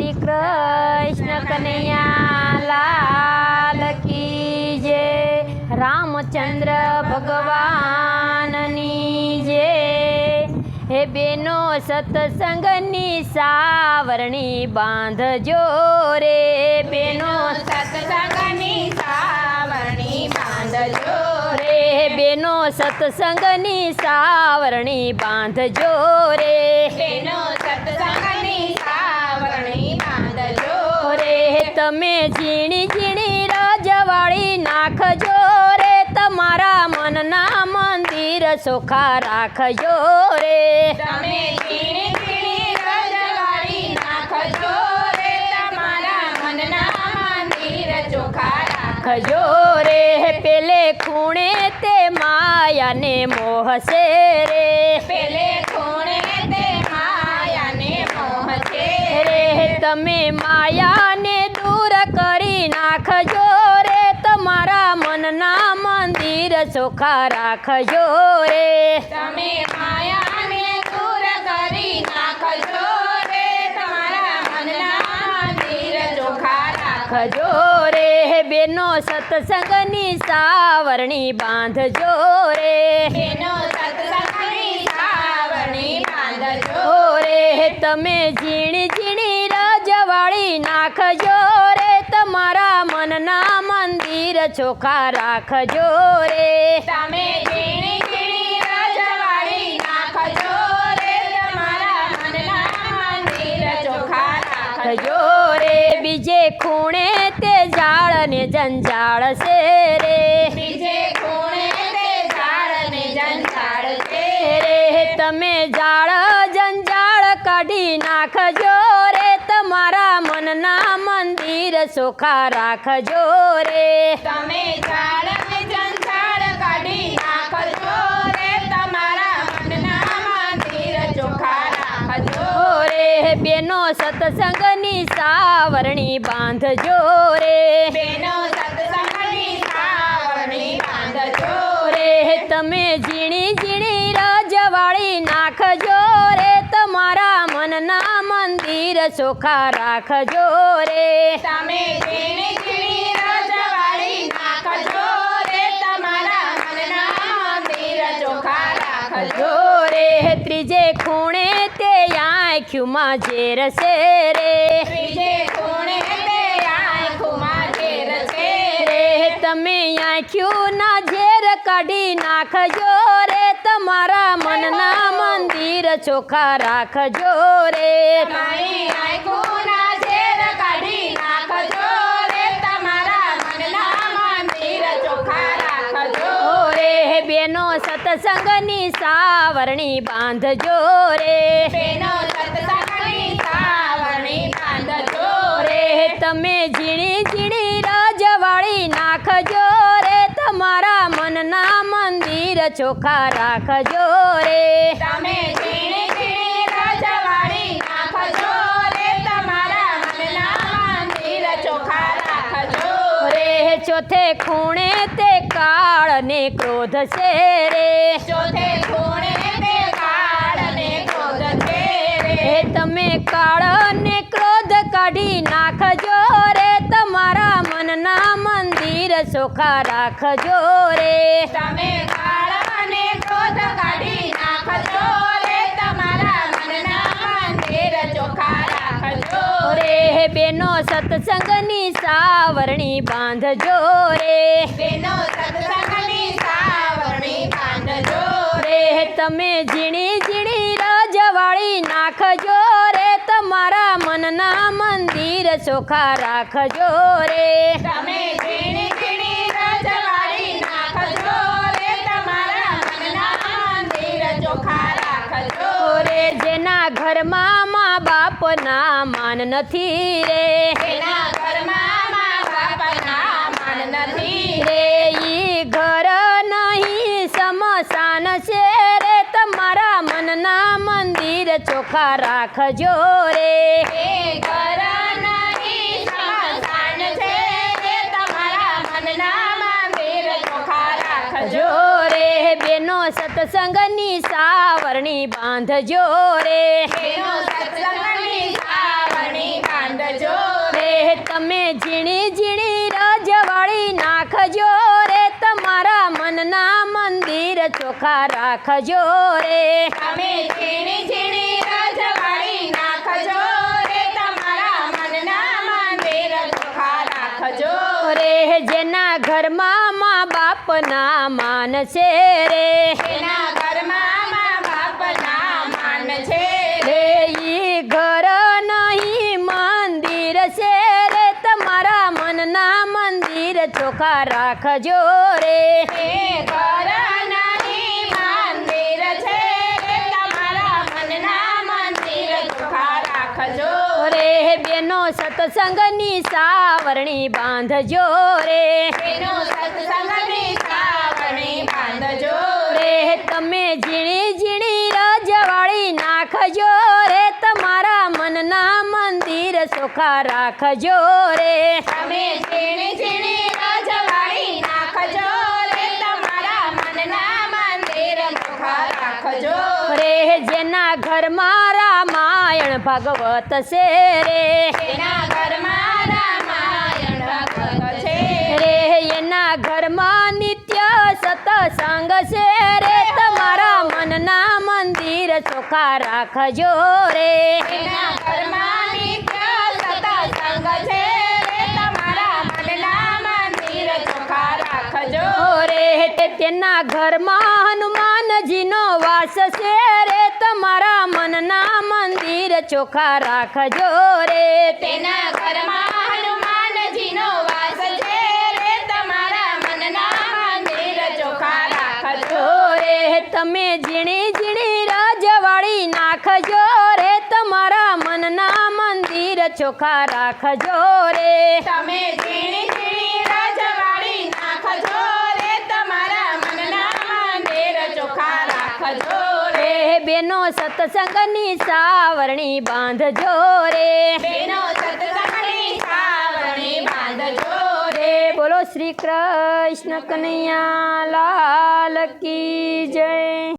શ્રી કૃષ્ણ કનૈયા, લાલ કી જય. રામચંદ્ર ભગવાનની જય. હે બેનો સત્સંગની સાવરણી બાંધજો રે. બેનો સત્સંગની સાવરણી બાંધજો રે. બેનો સત્સંગની સાવરણી બાંધજો રે. બેનો તમે ઝીણી ઝીણી રજવાળી નાખજો રે તમારા મનના મંદિર સુખા રાખજો રે. તમે ઝીણી ઝીણી રજવાડી નાખજો રે તમારા મનના મંદિર ચોખા રાખજો રે. પેલે ખૂણે તે માયાને મોહશે રે. પેલે ખૂણે તે માયાને મોહ છે રે. તમે માયાને ચોખા રાખજો રે. તમે માયાને દૂર કરી નાખજો રે. તમારા મનના મંદિર ચોખા રાખજો રે. બેનો સત્સંગની સાવરણી બાંધજો રે. બેનો સત્સંગની સાવરણી બાંધજો રે તમે ઝીણી ઝીણી રજવાળી નાખજો મંદિર ચોખા રાખજો રે. તમે ઝીણી ઝીણી રજવાડી નાખજો રે. તમારા મનના મંદિર ચોખા રાખજો રાખજો રે. બીજે ખૂણે તે ઝાડને જંજાળ છે રે. બીજે ખૂણે તે ઝાડને જંજાળ છે રે. તમે ઝાડ ચોખા રાખજો રે. તમે ઝાડને જંજાળ કાઢી નાખજો રે. તમારા મનના મંદિર ચોખા રાખજો રે. બેનો સત્સંગની સાવરણી બાંધજો રે. બેનો સત્સંગની સાવરણી બાંધજો રે. તમે ઝીણી ઝીણી રજવાળી નાખજો રે. તમારા મનના મંદિર ચોખા રાખજો રે. તમે ઝીણી ઝીણી રજવાડી નાખજો રે તમારા મનના મંદિર ચોખા રાખજો જો રે. ત્રીજે ખૂણે તે આંખ્યુંમાં ઝેર છે રે. ત્રીજે ખૂણે તે આંખોમાં ઝેર છે રે. તમે તમારી આંખોના ઝેર કાઢી નાખજો રે. તમારા મનના મંદિર ચોખા રાખજો રે. બેનો સત્સંગની સાવરણી બાંધજો રે. બેનો સત્સંગની સાવરણી બાંધજો રે. તમે ઝીણી ઝીણી રજવાળી નાખજો ચોખા રાખજો રે. તમે ઝીણી ઝીણી રજવાડી નાખજો રે. તમારા મનના મંદિર ચોખા રાખજો રે. ચોથે ખૂણે તે કાળ ને ક્રોધ છે રે. ચોથે ખૂણે તે કાળ ને ક્રોધ છે રે તમે કાળ ને ક્રોધ કાઢી નાખજો રે. તમારા મનના મંદિર ચોખા રાખજો રે. તમે કાળ અને ક્રોધ કાઢી નાખજો રે બેનો સત્સંગની સાવરણી બાંધજો રે. બેનો સત્સંગની સાવરણી બાંધજો રે. તમે ઝીણી ઝીણી રજવાળી નાખજો રે. તમારા મનના મંદિર ચોખા રાખજો રે. તમે ઝીણી ઝીણી રજવાડી નાખજો રે તમારા મનના મંદિર ચોખા રાખજો રે ઘરમાં મા બાપના માન નથી રે. એના ઘરમાં મા બાપના માન નથી રે. ઈ ઘર નહીં સમસાન છે રે. તમારા મનના મંદિર ચોખા રાખજો રે. ઘર નહીં સ્મશાન છે એ તમારા મનના મંદિર ચોખા રાખજો જો રે બેનો સત્સંગની સાવરણી બાંધજો રે. બેનો સત્સંગની સાવરણી બાંધજો તમે ઝીણી ઝીણી રજવાળી નાખજો રે. તમારા મનના મંદિર ચોખા રાખજો રે. તમે ઝીણી ઝીણી રજવાડી નાખજો રે. તમારા મનના મંદિર ચોખ્ખા રાખજો રે જેના ઘરમાં બાપના માન છે રે. એના ઘરમાં મા બાપના માન છે રે. ઈ ઘર નહીં મંદિર છે રે. તમારા મનના મંદિર ચોખા રાખજો રે. ઘર નહીં મંદિર છે રે તમારા મનના મંદિર ચોખ્ખા રાખજો બેનો સત્સંગની સાવરણી બાંધજો રે. એનો સત્સંગની સાવરણી બાંધજો રે. તમે ઝીણી ઝીણી રજવાળી નાખજો રે. તમારા મનના મંદિર સુખા રાખજો રે. તમે ઝીણી ઝીણી રજવાડી નાખજો રે. તમારા મનના મંદિર ચોખ્ખા રાખજો. રે જેના ઘરમાં રામાયણ ભાગવત છે રે. એના ઘરમાં રામાયણ ભગત છે રે એના ઘરમાં નિત્ય સતસંગ છે રે. તમારા મનના મંદિર ચોખા રાખજો રે. એના ઘરમાં નિત્ય સત્સંગ છે તેના ઘરમાં હનુમાનજીનો વાસ છે રે તમારા મનના મંદિર ચોખા રાખજો રે. તેના ઘરમાં હનુમાનજીનો વાસ છે રે તમારા મનના મંદિર ચોખ્ખા રાખજો રે. તમે ઝીણી ઝીણી રજવાળી નાખજો રે તમારા મનના મંદિર ચોખા રાખજો રે. તમે ઝીણી ઝીણી રજવાડી નાખજો રે તમારા મનના મંદિર રાખજો રે. બેનો સત્સંગની સાવરણી બાંધજો રે. બેનો સત્સંગની સાવરણી બાંધજો રે. બોલો શ્રી કૃષ્ણ કનૈયા લાલ કી જય.